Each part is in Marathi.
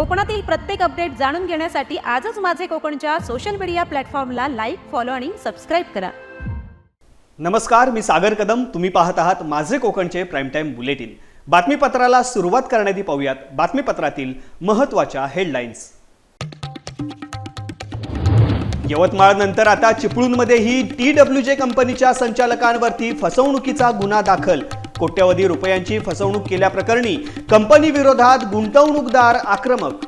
कोकणातील प्रत्येक अपडेट जाणून घेण्यासाठी आजच माझे कोकणच्या सोशल मीडिया प्लॅटफॉर्मला लाईक फॉलो आणि सबस्क्राईब करा. नमस्कार मी सागर कदम. तुम्ही पाहत आहात माझे कोकणचे प्राईम टाईम बुलेटिन बातमीपत्राला सुरुवात करण्याआधी पाहूयात बातमीपत्रातील महत्त्वाच्या हेडलाईन्स यवतमाळनंतर आता चिपळूणमध्येही टी डब्ल्यू जे कंपनीच्या संचालकांवरती फसवणुकीचा गुन्हा दाखल. कोट्यवधी रुपयांची फसवणूक केल्याप्रकरणी कंपनी विरोधात गुंतवणूकदार आक्रमक.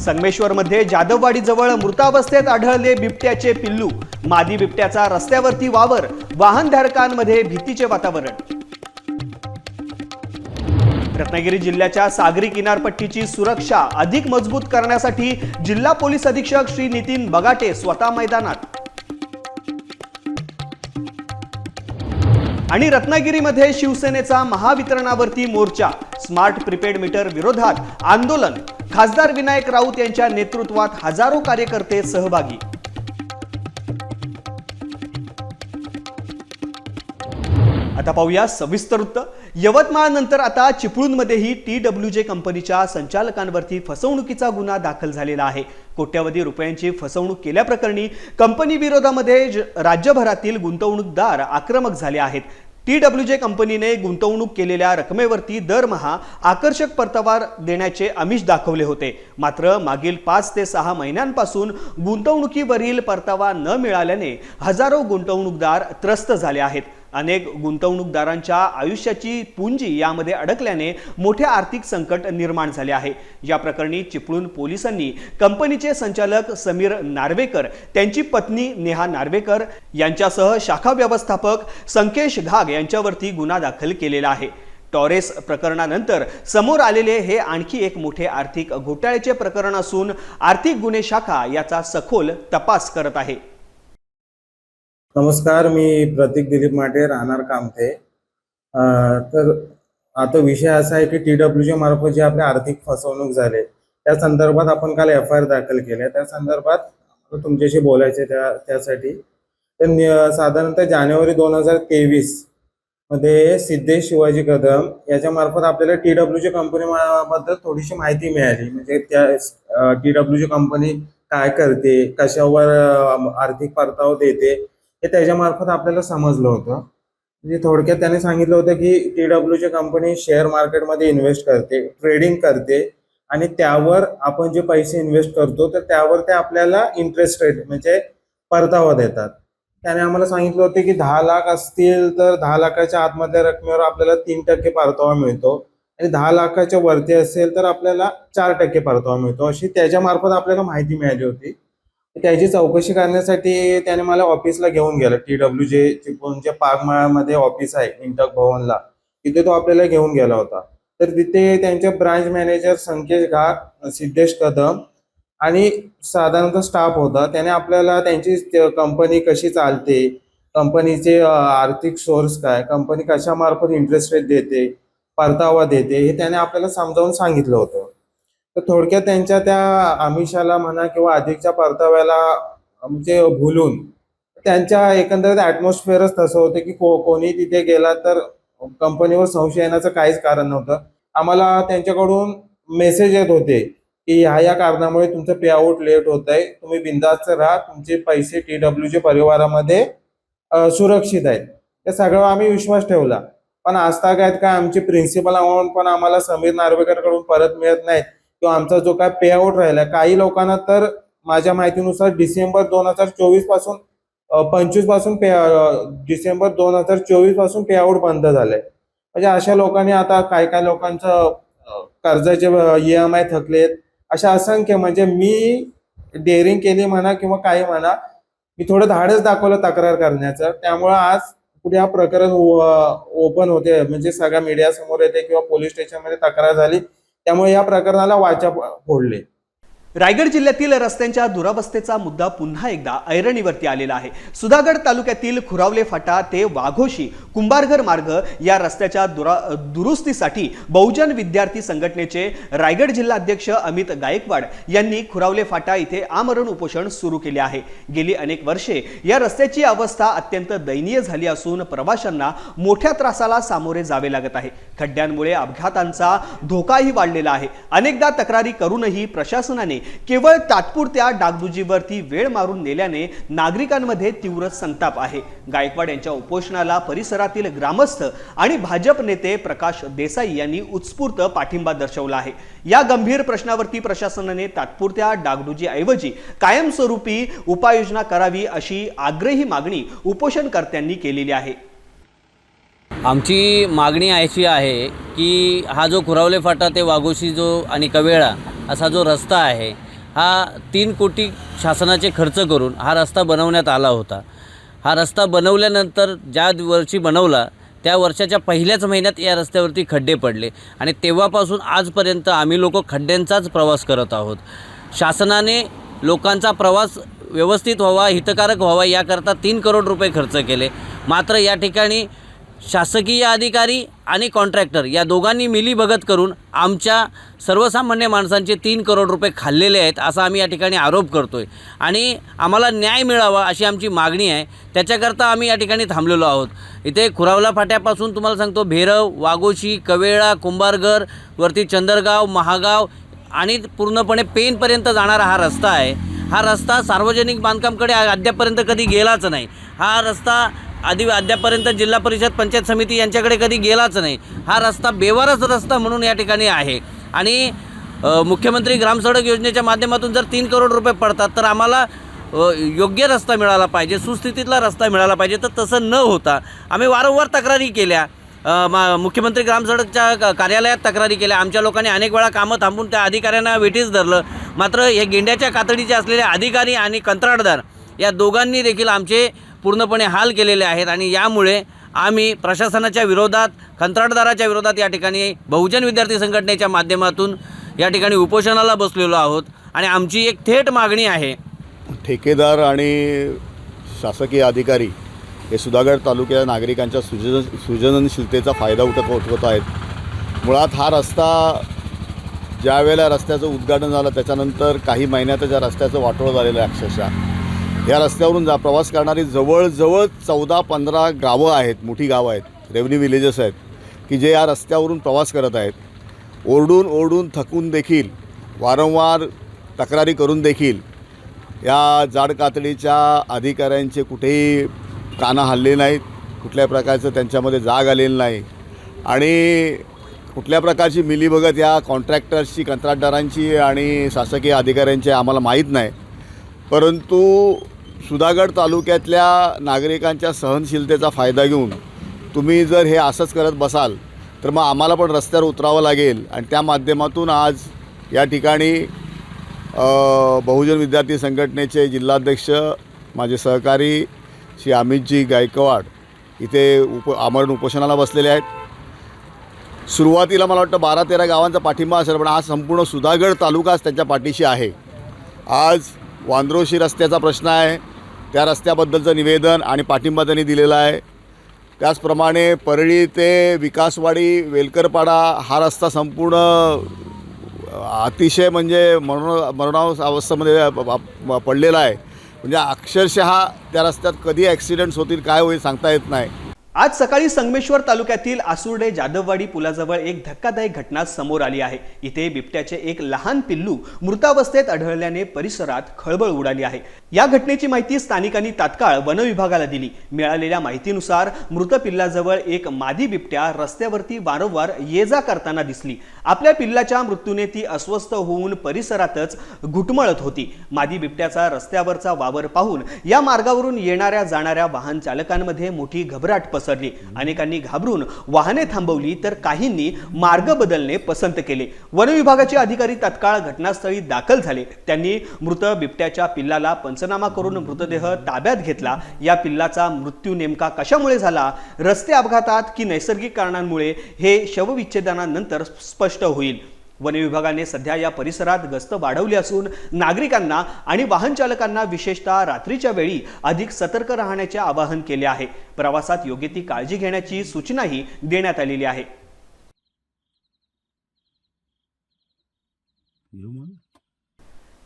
संगमेश्वरमध्ये जाधववाडीजवळ मृतावस्थेत आढळले बिबट्याचे पिल्लू. मादी बिबट्याचा रस्त्यावरती वावर वाहनधारकांमध्ये भीतीचे वातावरण. रत्नागिरी जिल्ह्याच्या सागरी किनारपट्टीची सुरक्षा अधिक मजबूत करण्यासाठी जिल्हा पोलीस अधीक्षक श्री नितीन बगाटे स्वतः मैदानात. आणि रत्नागिरीमध्ये शिवसेनेचा महावितरणावरती मोर्चा. स्मार्ट प्रीपेड मीटर विरोधात आंदोलन. खासदार विनायक राऊत यांच्या नेतृत्वात हजारो कार्यकर्ते सहभागी. आता पाहूया सविस्तर वृत्त. यवतमाळ नंतर आता चिपळूणमध्येही टी डब्ल्यू जे कंपनीच्या संचालकांवरती फसवणुकीचा गुन्हा दाखल झालेला आहे. कोट्यवधी रुपयांची फसवणूक केल्याप्रकरणी कंपनी विरोधामध्ये राज्यभरातील गुंतवणूकदार आक्रमक झाले आहेत. टी डब्ल्यू जे कंपनीने गुंतवणूक केलेल्या रकमेवरती दरमहा आकर्षक परतावा देण्याचे आमिष दाखवले होते. मात्र मागील पाच ते सहा महिन्यांपासून गुंतवणुकीवरील परतावा न मिळाल्याने हजारो गुंतवणूकदार त्रस्त झाले आहेत. अनेक गुंतवणूकदारांच्या आयुष्याची पुंजी यामध्ये अडकल्याने मोठे आर्थिक संकट निर्माण झाले आहे. या प्रकरणी चिपळूण पोलिसांनी कंपनीचे संचालक समीर नार्वेकर त्यांची पत्नी नेहा नार्वेकर यांच्यासह शाखा व्यवस्थापक संकेश घाग यांच्यावरती गुन्हा दाखल केलेला आहे. टॉरेस प्रकरणानंतर समोर आलेले हे आणखी एक मोठे आर्थिक घोटाळ्याचे प्रकरण असून आर्थिक गुन्हे शाखा याचा सखोल तपास करत आहे. नमस्कार मी प्रतीक दिलीप माटे राहणार कामते तर आता विषय असा आहे की टी डब्ल्यूच्या मार्फत जे आपले आर्थिक फसवणूक झाले त्या संदर्भात आपण काल एफ आय आर दाखल केल्या. त्या संदर्भात तुमच्याशी बोलायचे त्या त्यासाठी. तर साधारणतः जानेवारी दोन हजार तेवीसमध्ये सिद्धेश शिवाजी कदम याच्या मार्फत आपल्याला टी डब्ल्यूच्या कंपनी बद्दल थोडीशी माहिती मिळाली. म्हणजे त्या टी डब्ल्यूची कंपनी काय करते कशावर आर्थिक परतावा देते हे त्याच्यामार्फत आपल्याला समजलं होतं. म्हणजे थोडक्यात त्याने सांगितलं होतं की टी डब्ल्यूची कंपनी शेअर मार्केटमध्ये इन्व्हेस्ट करते ट्रेडिंग करते आणि त्यावर आपण जे पैसे इन्व्हेस्ट करतो तर त्यावर ते आपल्याला इंटरेस्ट रेट म्हणजे परतावा देतात. त्याने आम्हाला सांगितलं होतं की दहा लाख असतील तर दहा लाखाच्या आतमधल्या रकमेवर आपल्याला तीन टक्के परतावा मिळतो आणि दहा लाखाच्या वरती असेल तर आपल्याला चार टक्के परतावा मिळतो. अशी त्याच्यामार्फत आपल्याला माहिती मिळाली होती. त्याची चौकशी करण्यासाठी त्याने मला ऑफिसला घेऊन गेला. टी डब्ल्यू जे चिपळूणच्या पागमाळामध्ये ऑफिस आहे इंटक भवनला तिथे तो आपल्याला घेऊन गेला होता. तर तिथे त्यांचे ब्रांच मॅनेजर संकेश घाट सिद्धेश कदम आणि साधारणतः स्टाफ होता. त्याने आपल्याला त्यांची कंपनी कशी चालते कंपनीचे आर्थिक सोर्स काय कंपनी कशामार्फत इंटरेस्ट रेट देते परतावा देते हे त्याने आपल्याला समजावून सांगितलं होतं. तर थोडक्यात त्यांच्या त्या आमिषाला म्हणा किंवा अधिकच्या परताव्याला म्हणजे भुलून त्यांच्या एकंदरीत ॲटमॉस्फिअरच तसं होतं की को कोणी तिथे गेला तर कंपनीवर संशय येण्याचं काहीच कारण नव्हतं. आम्हाला त्यांच्याकडून मेसेज येत होते की ह्या या कारणामुळे तुमचं पे आउट लेट होत आहे तुम्ही बिंदास्त राहा. तुमचे पैसे टी डब्ल्यूच्या परिवारामध्ये सुरक्षित आहेत. ते सगळं आम्ही विश्वास ठेवला. पण आजतागायत काय आमची प्रिन्सिपल अमाऊंट पण आम्हाला समीर नार्वेकरकडून परत मिळत नाहीत. किंवा आमचा जो काय पे आउट राहिला काही लोकांना तर माझ्या माहितीनुसार डिसेंबर दोन हजार चोवीसपासून पंचवीसपासून पे डिसेंबर दोन हजार चोवीसपासून पे आउट बंद झालंय. म्हणजे अशा लोकांनी आता काय काय लोकांचं कर्जाचे ई एम आय थकलेत. अशा असंख्य म्हणजे मी डेअरिंग केली म्हणा किंवा काही म्हणा मी थोडं धाडच दाखवलं तक्रार करण्याचं. त्यामुळं आज पुढे हा प्रकरण ओपन होते म्हणजे सगळ्या मीडिया समोर येते किंवा पोलीस स्टेशनमध्ये तक्रार झाली. त्यामुळे या प्रकरणाला वाचा फोडले. रायगड जिल्ह्यातील रस्त्यांच्या दुरावस्थेचा मुद्दा पुन्हा एकदा ऐरणीवरती आलेला आहे. सुधागड तालुक्यातील खुरावले फाटा ते वाघोशी कुंभारघर मार्ग या रस्त्याच्या दुरा दुरुस्तीसाठी बहुजन विद्यार्थी संघटनेचे रायगड जिल्हा अध्यक्ष अमित गायकवाड यांनी खुरावले फाटा इथे आमरण उपोषण सुरू केले आहे. गेली अनेक वर्षे या रस्त्याची अवस्था अत्यंत दयनीय झाली असून प्रवाशांना मोठ्या त्रासाला सामोरे जावे लागत आहे. खड्ड्यांमुळे अपघातांचा धोकाही वाढलेला आहे. अनेकदा तक्रारी करूनही प्रशासनाने केवळ तात्पुरत्या डागडुजीवरती वेळ मारून नेल्याने नागरिकांमध्ये तीव्र संताप आहे. गायकवाड यांच्या उपोषणाला परिसरातील ग्रामस्थ आणि भाजप नेते प्रकाश देसाई यांनी उत्स्फूर्त पाठिंबा दर्शवला आहे. या गंभीर प्रश्नावरती प्रशासनाने तात्पुरत्या डागडुजीऐवजी कायमस्वरूपी उपाययोजना करावी अशी आग्रही मागणी उपोषणकर्त्यांनी केलेली आहे. आमची मागणी अशी आहे की हा जो खुरावले फाटा ते वाघोशी जो आणि कवेळा असा जो रस्ता आहे हा तीन कोटी शासनाचे खर्च करून हा रस्ता बनवण्यात आला होता. हा रस्ता बनवल्यानंतर ज्या वर्षी बनवला त्या वर्षाच्या पहिल्याच महिन्यात या रस्त्यावरती खड्डे पडले आणि तेव्हापासून आजपर्यंत आम्ही लोक खड्ड्यांचाच प्रवास करत आहोत. शासनाने लोकांचा प्रवास व्यवस्थित व्हावा हितकारक व्हावा याकरता तीन करोड रुपये खर्च केले. मात्र या ठिकाणी शासकीय अधिकारी आणि कॉन्ट्रॅक्टर या दोघांनी मिलीभगत करून आमच्या सर्वसामान्य माणसांचे तीन करोड रुपये खाल्लेले आहेत असा आम्ही या ठिकाणी आरोप करतो आहे आणि आम्हाला न्याय मिळावा अशी आमची मागणी आहे. त्याच्याकरता आम्ही या ठिकाणी थांबलेलो आहोत. इथे खुरावला फाट्यापासून तुम्हाला सांगतो भेरव वाघोशी कवेळा कुंभारघर वरती चंदरगाव महागाव आणि पूर्णपणे पेनपर्यंत जाणारा हा रस्ता आहे. हा रस्ता सार्वजनिक बांधकामकडे अद्यापर्यंत कधी गेलाच नाही. हा रस्ता आधी अद्यापर्यंत जिल्हा परिषद पंचायत समिती यांच्याकडे कधी गेलाच नाही. हा रस्ता बेवारस रस्ता म्हणून या ठिकाणी आहे. आणि मुख्यमंत्री ग्रामसडक योजनेच्या माध्यमातून जर तीन करोड रुपये पडतात तर आम्हाला योग्य रस्ता मिळाला पाहिजे सुस्थितीतला रस्ता मिळाला पाहिजे तर तसं न होता आम्ही वारंवार तक्रारी केल्या. मा मुख्यमंत्री ग्रामसडकच्या कार्यालयात तक्रारी केल्या. आमच्या लोकांनी अनेक वेळा कामं थांबून त्या अधिकाऱ्यांना वेठीस धरलं. मात्र हे गेंड्याच्या कातडीचे असलेले अधिकारी आणि कंत्राटदार या दोघांनी देखील आमचे पूर्णपणे हाल केलेले आहेत आणि यामुळे आम्ही प्रशासनाच्या विरोधात कंत्राटदाराच्या विरोधात या ठिकाणी बहुजन विद्यार्थी संघटनेच्या माध्यमातून या ठिकाणी उपोषणाला बसलेलो आहोत. आणि आमची एक थेट मागणी आहे. ठेकेदार आणि शासकीय अधिकारी हे सुधागड तालुक्याच्या नागरिकांच्या सुजन सृजनशीलतेचा फायदा उठत उठवत आहेत. मुळात हा रस्ता ज्या वेळेला रस्त्याचं उद्घाटन झालं त्याच्यानंतर काही महिन्यात ज्या रस्त्याचं वाटोळं झालेलं आहे अक्षरशः. या रस्त्यावरून जा प्रवास करणारी जवळजवळ चौदा पंधरा गावं आहेत मोठी गावं आहेत रेव्हन्यू विलेजेस आहेत की जे या रस्त्यावरून प्रवास करत आहेत. ओरडून ओरडून थकून देखील वारंवार तक्रारी करून देखील या जाड कातडीच्या अधिकाऱ्यांचे कुठेही कानं हल्ले नाहीत कुठल्या प्रकारचं त्यांच्यामध्ये जाग आलेली नाही. आणि कुठल्या प्रकारची मिलीभगत या कॉन्ट्रॅक्टर्सची कंत्राटदारांची आणि शासकीय अधिकाऱ्यांची आम्हाला माहीत नाही. परंतु सुधागड तालुक्यातल्या नागरिकांच्या सहनशीलतेचा फायदा घेऊन तुम्ही जर हे असंच करत बसाल तर मग आम्हाला पण रस्त्यावर उतरावं लागेल. आणि त्या माध्यमातून आज या ठिकाणी बहुजन विद्यार्थी संघटनेचे जिल्हाध्यक्ष माझे सहकारी श्री अमितजी गायकवाड इथे उप आमरण उपोषणाला बसलेले आहेत. सुरुवातीला मला वाटतं बारा तेरा गावांचा पाठिंबा असेल पण आज संपूर्ण सुधागड तालुकाच त्यांच्या पाठीशी आहे. आज वांद्रोशी रस्त्याचा प्रश्न आहे. त्या रस्त्याबद्दलचं निवेदन आणि पाठिंबा त्यांनी दिलेला आहे. त्याचप्रमाणे परळी ते विकासवाडी वेलकरपाडा हा रस्ता संपूर्ण अतिशय म्हणजे मरण मरणाव अवस्थेमध्ये पडलेला आहे. म्हणजे अक्षरशः त्या रस्त्यात कधी ॲक्सिडेंट्स होतील काय होईल सांगता येत नाही. आज सकाळी संगमेश्वर तालुक्यातील आसुर्डे जाधववाडी पुलाजवळ एक धक्कादायक घटना समोर आली आहे. इथे बिबट्याचे एक लहान पिल्लू मृतावस्थेत आढळल्याने परिसरात खळबळ उडाली आहे. या घटनेची माहिती स्थानिकांनी तात्काळ वन विभागाला दिली. मिळालेल्या माहितीनुसार मृत पिल्लाजवळ एक मादी बिबट्या रस्त्यावरती वारंवार ये जा करताना दिसली. आपल्या पिल्लाच्या मृत्यूने ती अस्वस्थ होऊन परिसरातच घुटमळत होती. मादी बिबट्याचा रस्त्यावरचा वावर पाहून या मार्गावरून येणाऱ्या जाणाऱ्या वाहन चालकांमध्ये मोठी घबराट पसरली. अनेकांनी घाबरून वाहने थांबवली तर काहींनी मार्ग बदलणे पसंत केले. वन विभागाचे अधिकारी तत्काळ घटनास्थळी दाखल झाले. त्यांनी मृत बिबट्याच्या पिल्लाला पंचनामा करून मृतदेह ताब्यात घेतला. या पिल्लाचा मृत्यू नेमका कशामुळे झाला? रस्ते अपघातात की नैसर्गिक कारणांमुळे? हे शवविच्छेदनानंतर स्पष्ट होईल. वन विभागाने सध्या या परिसरात गस्त वाढवली असून नागरिकांना आणि वाहन चालकांना विशेषतः रात्रीच्या वेळी अधिक सतर्क राहण्याचे आवाहन केले आहे. प्रवासात योग्य ती काळजी घेण्याची सूचनाही देण्यात आलेली आहे.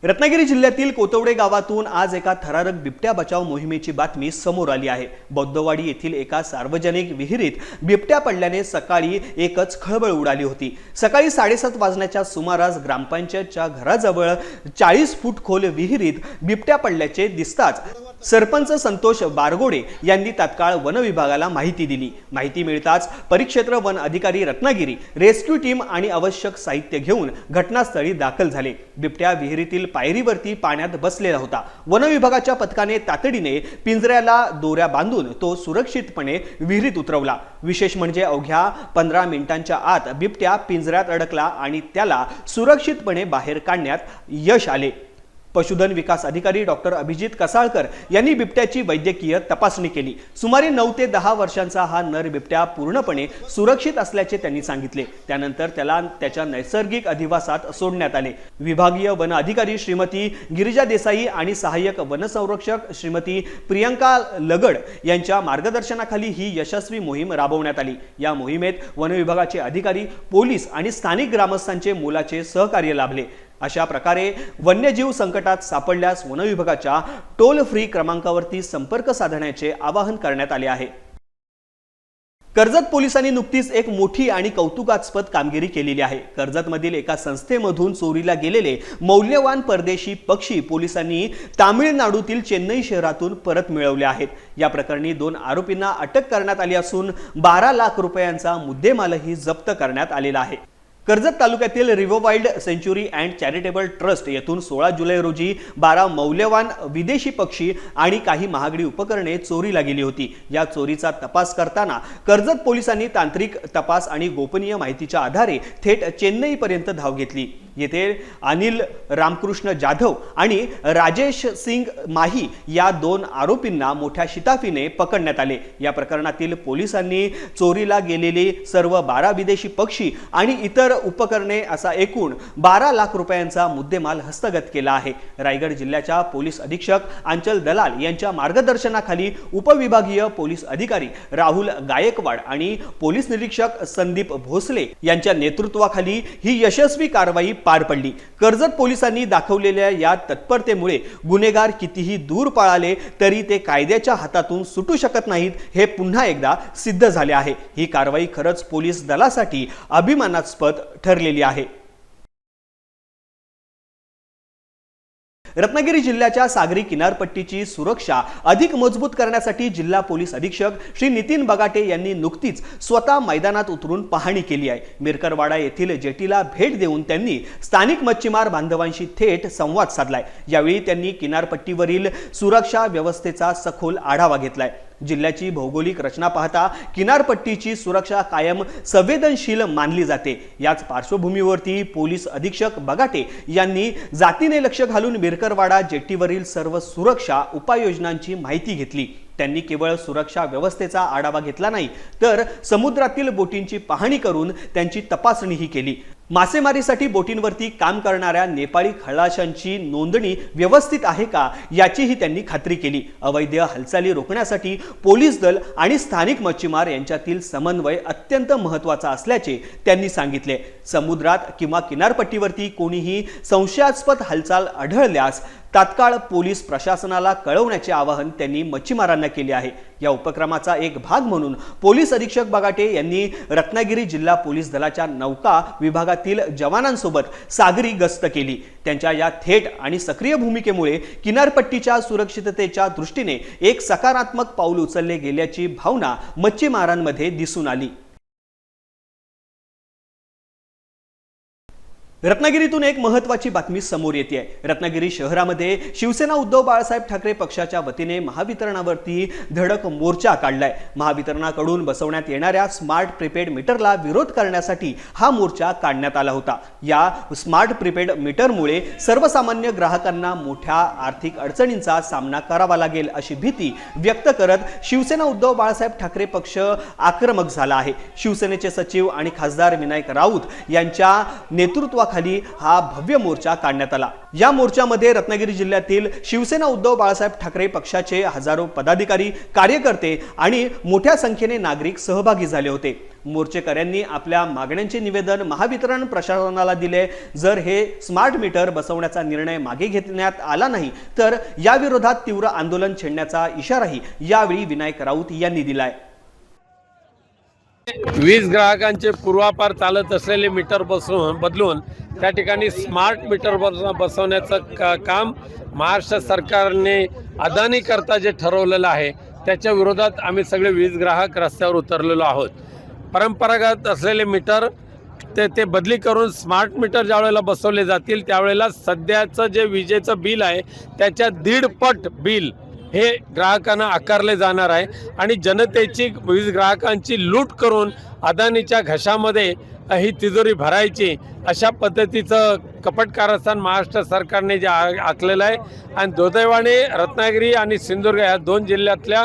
रत्नागिरी जिल्ह्यातील कोतवडे गावातून आज एका थरारक बिबट्या बचाव मोहिमेची बातमी समोर आली आहे. बौद्धवाडी येथील एका सार्वजनिक विहिरीत बिबट्या पडल्याने सकाळी एकच खळबळ उडाली होती. सकाळी साडेसात वाजण्याच्या सुमारास ग्रामपंचायतच्या घराजवळ चाळीस फूट खोल विहिरीत बिबट्या पडल्याचे दिसताच सरपंच संतोष बारगोडे यांनी तात्काळ वन विभागाला माहिती दिली. माहिती मिळताच परिक्षेत्र वन अधिकारी रत्नागिरी रेस्क्यू टीम आणि आवश्यक साहित्य घेऊन घटनास्थळी दाखल झाले. बिबट्या विहिरीतील पायरीवरती पाण्यात बसलेला होता. वन विभागाच्या पथकाने तातडीने पिंजऱ्याला दोऱ्या बांधून तो सुरक्षितपणे विहिरीत उतरवला. विशेष म्हणजे अवघ्या पंधरा मिनिटांच्या आत बिबट्या पिंजऱ्यात अडकला आणि त्याला सुरक्षितपणे बाहेर काढण्यात यश आले. पशुधन विकास अधिकारी डॉक्टर अभिजित कसाळकर यांनी बिबट्याची वैद्यकीय तपासणी केली. सुमारे नऊ ते दहा वर्षांचा हा नर बिबट्या पूर्णपणे सुरक्षित असल्याचे त्यांनी सांगितले. त्यानंतर त्याला त्याच्या नैसर्गिक अधिवासात सोडण्यात आले. विभागीय वन अधिकारी श्रीमती गिरिजा देसाई आणि सहाय्यक वनसंरक्षक श्रीमती प्रियंका लगड यांच्या मार्गदर्शनाखाली ही यशस्वी मोहीम राबवण्यात आली. या मोहिमेत वन विभागाचे अधिकारी पोलीस आणि स्थानिक ग्रामस्थांचे मोलाचे सहकार्य लाभले. अशा प्रकारे वन्यजीव संकटात सापडल्यास वनविभागाच्या टोल फ्री क्रमांकावरती संपर्क साधण्याचे आवाहन करण्यात आले आहे. कर्जत पोलिसांनी नुकतीच एक मोठी आणि कौतुकास्पद कामगिरी केलेली आहे. कर्जतमधील एका संस्थेमधून चोरीला गेलेले मौल्यवान परदेशी पक्षी पोलिसांनी तामिळनाडूतील चेन्नई शहरातून परत मिळवले आहेत. या प्रकरणी दोन आरोपींना अटक करण्यात आली असून बारा लाख रुपयांचा मुद्देमालही जप्त करण्यात आलेला आहे. कर्जत तालुक्यातील Riverwild sanctuary and charitable trust येथून सोळा जुलै रोजी बारा मौल्यवान विदेशी पक्षी आणि काही महागडी उपकरणे चोरीला गेली होती. या चोरीचा तपास करताना कर्जत पोलिसांनी तांत्रिक तपास आणि गोपनीय माहितीच्या आधारे थेट चेन्नईपर्यंत धाव घेतली. येथे अनिल रामकृष्ण जाधव आणि राजेश सिंग माही या दोन आरोपींना मोठ्या शिताफीने पकडण्यात आले. या प्रकरणातील पोलिसांनी चोरीला गेलेले सर्व बारा विदेशी पक्षी आणि इतर उपकरणे असा एकूण बारा लाख रुपयांचा मुद्देमाल हस्तगत केला आहे. रायगड जिल्ह्याच्या पोलीस अधीक्षक अंचल दलाल यांच्या मार्गदर्शनाखाली उपविभागीय पोलीस अधिकारी राहुल गायकवाड आणि पोलीस निरीक्षक संदीप भोसले यांच्या नेतृत्वाखाली ही यशस्वी कारवाई पार पडली. कर्जत पोलिसांनी दाखवलेल्या या तत्परतेमुळे गुन्हेगार कितीही दूर पळाले तरी ते कायद्याच्या हातातून सुटू शकत नाहीत हे पुन्हा एकदा सिद्ध झाले आहे. ही कारवाई खरंच पोलीस दलासाठी अभिमानास्पद ठरलेली आहे. रत्नागिरी जिल्ह्याच्या सागरी किनारपट्टीची सुरक्षा अधिक मजबूत करण्यासाठी जिल्हा पोलीस अधीक्षक श्री नितीन बगाटे यांनी नुकतीच स्वतः मैदानात उतरून पाहणी केली आहे. मिरकरवाडा येथील जेटीला भेट देऊन त्यांनी स्थानिक मच्छीमार बांधवांशी थेट संवाद साधलाय. यावेळी त्यांनी किनारपट्टीवरील सुरक्षा व्यवस्थेचा सखोल आढावा घेतलाय. जिल्ह्याची भौगोलिक रचना पाहता किनारपट्टीची सुरक्षा कायम संवेदनशील मानली जाते. याच पार्श्वभूमीवरती पोलीस अधीक्षक बगाटे यांनी जातीने लक्ष घालून बिरकरवाडा जेट्टीवरील सर्व सुरक्षा उपाययोजनांची माहिती घेतली. त्यांनी केवळ सुरक्षा व्यवस्थेचा आढावा घेतला नाही तर समुद्रातील बोटींची पाहणी करून त्यांची तपासणीही केली. मासेमारीसाठी बोटींवरती काम करणाऱ्या नेपाळी खलाशांची नोंदणी व्यवस्थित आहे का याचीही त्यांनी खात्री केली. अवैध हालचाली रोखण्यासाठी पोलीस दल आणि स्थानिक मच्छीमार यांच्यातील समन्वय अत्यंत महत्त्वाचा असल्याचे त्यांनी सांगितले. समुद्रात किंवा किनारपट्टीवरती कोणीही संशयास्पद हालचाल आढळल्यास तात्काळ पोलीस प्रशासनाला कळवण्याचे आवाहन त्यांनी मच्छीमारांना केले आहे. या उपक्रमाचा एक भाग म्हणून पोलीस अधीक्षक बगाटे यांनी रत्नागिरी जिल्हा पोलीस दलाच्या नौका विभागातील जवानांसोबत सागरी गस्त केली. त्यांच्या या थेट आणि सक्रिय भूमिकेमुळे किनारपट्टीच्या सुरक्षिततेच्या दृष्टीने एक सकारात्मक पाऊल उचलले गेल्याची भावना मच्छीमारांमध्ये दिसून आली. रत्नागिरीतून एक महत्वाची बातमी समोर येते रत्नागिरी शहरामध्ये शिवसेना उद्धव बाळासाहेब ठाकरे पक्षाच्या वतीने महावितरणावरती धडक मोर्चा काढलाय. महावितरणाकडून बसवण्यात येणाऱ्या स्मार्ट प्रीपेड मीटरला विरोध करण्यासाठी हा मोर्चा काढण्यात आला होता. या स्मार्ट प्रीपेड मीटरमुळे सर्वसामान्य ग्राहकांना मोठ्या आर्थिक अडचणींचा सामना करावा लागेल अशी भीती व्यक्त करत शिवसेना उद्धव बाळासाहेब ठाकरे पक्ष आक्रमक झाला आहे. शिवसेनेचे सचिव आणि खासदार विनायक राऊत यांच्या नेतृत्वा नेतृत्वाखाली हा भव्य मोर्चा काढण्यात आला. या मोर्चामध्ये रत्नागिरी जिल्ह्यातील शिवसेना उद्धव बाळासाहेब ठाकरे पक्षाचे हजारो पदाधिकारी कार्यकर्ते आणि मोठ्या संख्येने नागरिक सहभागी झाले होते. मोर्चेकऱ्यांनी आपल्या मागण्यांचे निवेदन महावितरण प्रशासनाला दिले. जर हे स्मार्ट मीटर बसवण्याचा निर्णय मागे घेण्यात आला नाही तर याविरोधात तीव्र आंदोलन छेडण्याचा इशाराही यावेळी विनायक राऊत यांनी दिलाय. वीज ग्राहकांचे पूर्वापार चालत असलेले मीटर बसवून बदलून त्या ठिकाणी स्मार्ट मीटर बस बसवण्याचं का काम महाराष्ट्र सरकारने अदानी करता जे ठरवलेलं आहे त्याच्या विरोधात आम्ही सगळे वीज ग्राहक रस्त्यावर उतरलेलो आहोत. परंपरागत असलेले मीटर ते ते बदली करून स्मार्ट मीटर ज्यावेळेला बसवले जातील त्यावेळेला सध्याचं जे विजेचं बिल आहे त्याच्या दीडपट बिल हे ग्राहकांना आकारले जाणार आहे आणि जनतेची वीज ग्राहकांची लूट करून अदानीच्या घशामध्ये ही तिजोरी भरायची अशा पद्धतीचं कपट कारस्थान महाराष्ट्र सरकारने जे आ- आखलेलं आहे. आणि दुर्दैवाने रत्नागिरी आणि सिंधुदुर्ग या दोन जिल्ह्यातल्या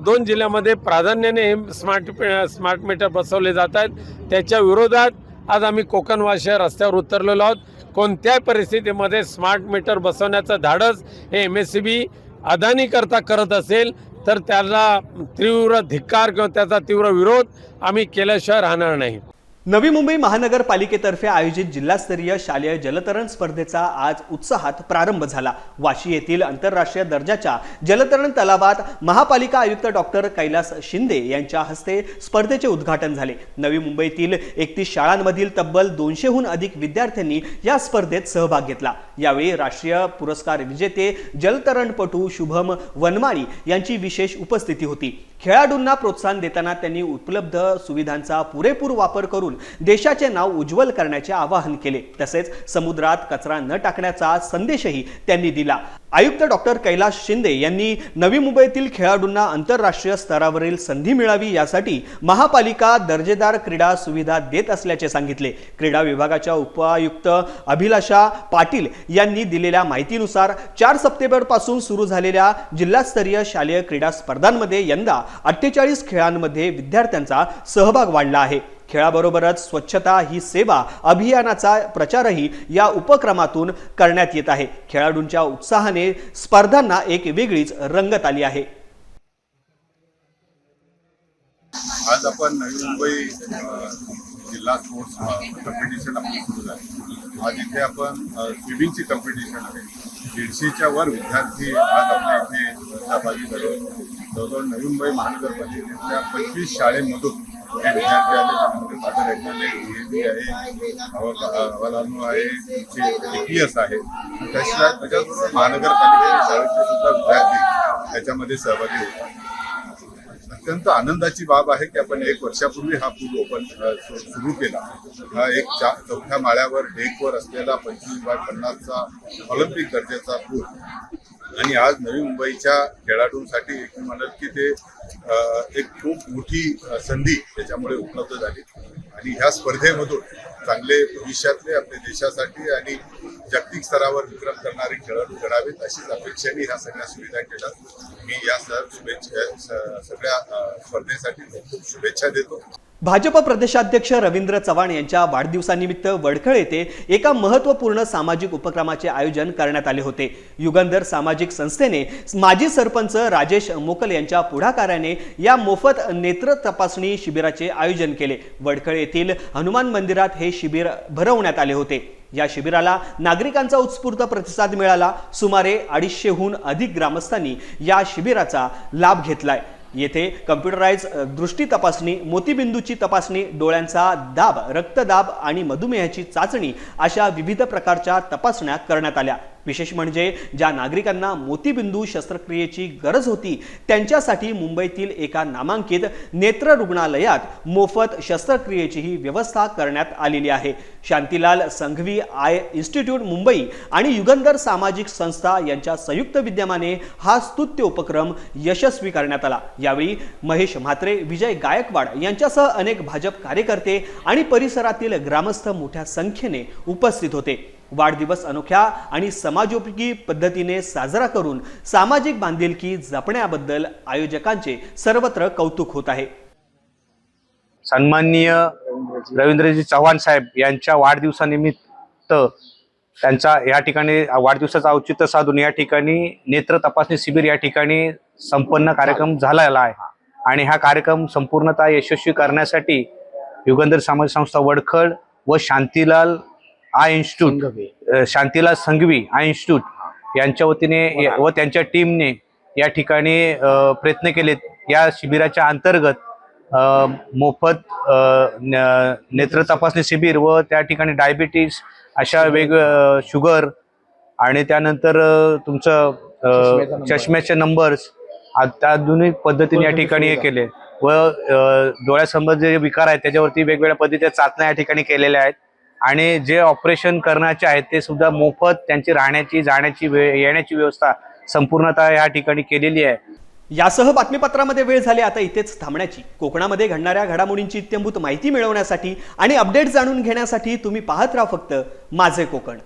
दोन जिल्ह्यामध्ये प्राधान्याने हे स्मार्ट स्मार्ट मीटर बसवले जात आहेत. त्याच्या विरोधात आज आम्ही कोकणवाशा रस्त्यावर उतरलेलो आहोत. कोणत्याही परिस्थितीमध्ये स्मार्ट मीटर बसवण्याचं धाडस हे M S C B Adani करता करत असेल तर त्याला तीव्र धिक्कार किंवा त्याचा तीव्र विरोध आम्ही केल्याशिवाय राहणार नाही. नवी मुंबई महानगरपालिकेतर्फे आयोजित जिल्हास्तरीय शालेय जलतरण स्पर्धेचा आज उत्साहात प्रारंभ झाला. वाशी येथील आंतरराष्ट्रीय दर्जाच्या जलतरण तलावात महापालिका आयुक्त डॉक्टर कैलास शिंदे यांच्या हस्ते स्पर्धेचे उद्घाटन झाले. नवी मुंबईतील एकतीस शाळांमधील तब्बल दोनशेहून अधिक विद्यार्थ्यांनी या स्पर्धेत सहभाग घेतला. यावेळी राष्ट्रीय पुरस्कार विजेते जलतरणपटू शुभम वनमाळी यांची विशेष उपस्थिती होती. खेळाडूंना प्रोत्साहन देताना त्यांनी उपलब्ध सुविधांचा पुरेपूर वापर करून देशाचे नाव उज्ज्वल करण्याचे आवाहन केले. तसेच समुद्रात कचरा न टाकण्याचा संदेशही त्यांनी दिला. आयुक्त डॉक्टर कैलास शिंदे यांनी नवी मुंबईतील खेळाडूंना आंतरराष्ट्रीय स्तरावरील संधी मिळावी यासाठी महापालिका दर्जेदार क्रीडा सुविधा देत असल्याचे सांगितले. क्रीडा विभागाच्या उपायुक्त अभिलाषा पाटील यांनी दिलेल्या माहितीनुसार चार सप्टेंबरपासून सुरू झालेल्या जिल्हास्तरीय शालेय क्रीडा स्पर्धांमध्ये यंदा अठ्ठेचाळीस खेळांमध्ये विद्यार्थ्यांचा सहभाग वाढला आहे. खेळाबरोबरच स्वच्छता ही सेवा अभियानाचा प्रचारही या उपक्रमातून करण्यात येत आहे. खेळाडूंच्या उत्साहाने स्पर्धांना एक वेगळीच रंगत आली आहे. आज आपण नवी मुंबई जिल्हा स्पोर्ट्स कॉम्पिटिशन आपली सुरू झाली. आज इथे आपण स्विमिंगची कॉम्पिटिशन आहे. दीडशेच्या वर विद्यार्थी आज आपल्या इथे सहभागी झाले. जवळजवळ नवी मुंबई महानगरपालिकेतल्या पंचवीस शाळेमधून हे विद्यार्थी आले. त्यामध्ये सादर ऐकणारे आहे हवालानू आहे तुमचे ए पी एस आहे. त्याशिवाय त्याच्याबरोबर महानगरपालिकेच्या शाळेचे सुद्धा विद्यार्थी त्याच्यामध्ये सहभागी होतात. अत्यंत आनंदाची बाब आहे की आपण एक वर्षापूर्वी हा पूल ओपन सुरू केला. हा एक चौथ्या माळ्यावर डेकवर असलेला पंचवीस बाय पन्नासचा ऑलिम्पिक दर्जाचा पूल. आणि आज नवी मुंबईच्या खेळाडूंसाठी एक मी की ते एक खूप मोठी संधी त्याच्यामुळे उपलब्ध झाली. आणि ह्या स्पर्धेमधून चांगले भविष्यातले आपल्या देशासाठी आणि जागतिक स्तरावर विक्रम करणारे खेळाडू घडावेत अशीच अपेक्षाने ह्या सगळ्या सुविधा केल्या. मी या शुभेच्छा सगळ्या स्पर्धेसाठी खूप शुभेच्छा देतो. भाजप प्रदेशाध्यक्ष रवींद्र चव्हाण यांच्या वाढदिवसानिमित्त वडखळ येथे एका महत्त्वपूर्ण सामाजिक उपक्रमाचे आयोजन करण्यात आले होते. युगंधर सामाजिक संस्थेने माजी सरपंच राजेश मोकल यांच्या पुढाकाराने या मोफत नेत्र तपासणी शिबिराचे आयोजन केले. वडखळे येथील हनुमान मंदिरात हे शिबिर भरवण्यात आले होते. या शिबिराला नागरिकांचा उत्स्फूर्त प्रतिसाद मिळाला. सुमारे अडीचशेहून अधिक ग्रामस्थांनी या शिबिराचा लाभ घेतलाय. येथे कम्प्युटराइज दृष्टी तपासणी मोतीबिंदूची तपासणी डोळ्यांचा दाब रक्तदाब आणि मधुमेहाची चाचणी अशा विविध प्रकारच्या तपासण्या करण्यात आल्या. विशेष म्हणजे ज्या नागरिकांना मोतीबिंदू शस्त्रक्रियेची गरज होती त्यांच्यासाठी मुंबईतील एका नामांकित नेत्र रुग्णालयात मोफत शस्त्रक्रियेचीही व्यवस्था करण्यात आलेली आहे. शांतीलाल संघवी आय इन्स्टिट्यूट मुंबई आणि युगंधर सामाजिक संस्था यांच्या संयुक्त विद्यमाने हा स्तुत्य उपक्रम यशस्वी करण्यात आला. यावेळी महेश म्हात्रे विजय गायकवाड यांच्यासह अनेक भाजप कार्यकर्ते आणि परिसरातील ग्रामस्थ मोठ्या संख्येने उपस्थित होते. वाढदिवस अनोख्या आणि समाजोपयोगी पद्धतीने साजरा करून सामाजिक बांधिलकी जपण्याबद्दल आयोजकांचे सर्वत्र कौतुक होत आहे. सन्माननीय रवींद्रजी चव्हाण साहेब यांच्या वाढदिवसानिमित्त त्यांचा या ठिकाणी वाढदिवसाचं औचित्य साधून या ठिकाणी नेत्र तपासणी शिबिर या ठिकाणी संपन्न कार्यक्रम झालेला आहे. आणि हा कार्यक्रम संपूर्णतः यशस्वी करण्यासाठी युगंधर समाज संस्था वडखड व शांतीलाल आय इन्स्टिट्यूट अ, शांतीलाल संघवी आय इन्स्टिट्यूट यांच्या वतीने व त्यांच्या टीमने या ठिकाणी प्रयत्न केलेत. या शिबिराच्या अंतर्गत मोफत नेत्र तपासणी शिबिर व त्या ठिकाणी डायबिटीस अशा वेग शुगर आणि त्यानंतर तुमचं चष्म्याचे नंबर्स अत्याधुनिक पद्धतीने या ठिकाणी हे केले. व डोळ्यासंबंधी जे विकार आहेत त्याच्यावरती वेगवेगळ्या पद्धतीच्या चाचण्या या ठिकाणी केलेल्या आहेत. आणि जे ऑपरेशन करण्याचे आहेत ते सुद्धा मोफत त्यांची राहण्याची जाण्याची वेळ येण्याची व्यवस्था संपूर्णतः या ठिकाणी केलेली आहे. यासह बातमीपत्रामध्ये वेळ झाली आता इथेच थांबण्याची. कोकणामध्ये घडणाऱ्या घडामोडींची इत्यंभूत माहिती मिळवण्यासाठी आणि अपडेट जाणून घेण्यासाठी तुम्ही पाहत राहा फक्त माझे कोकण.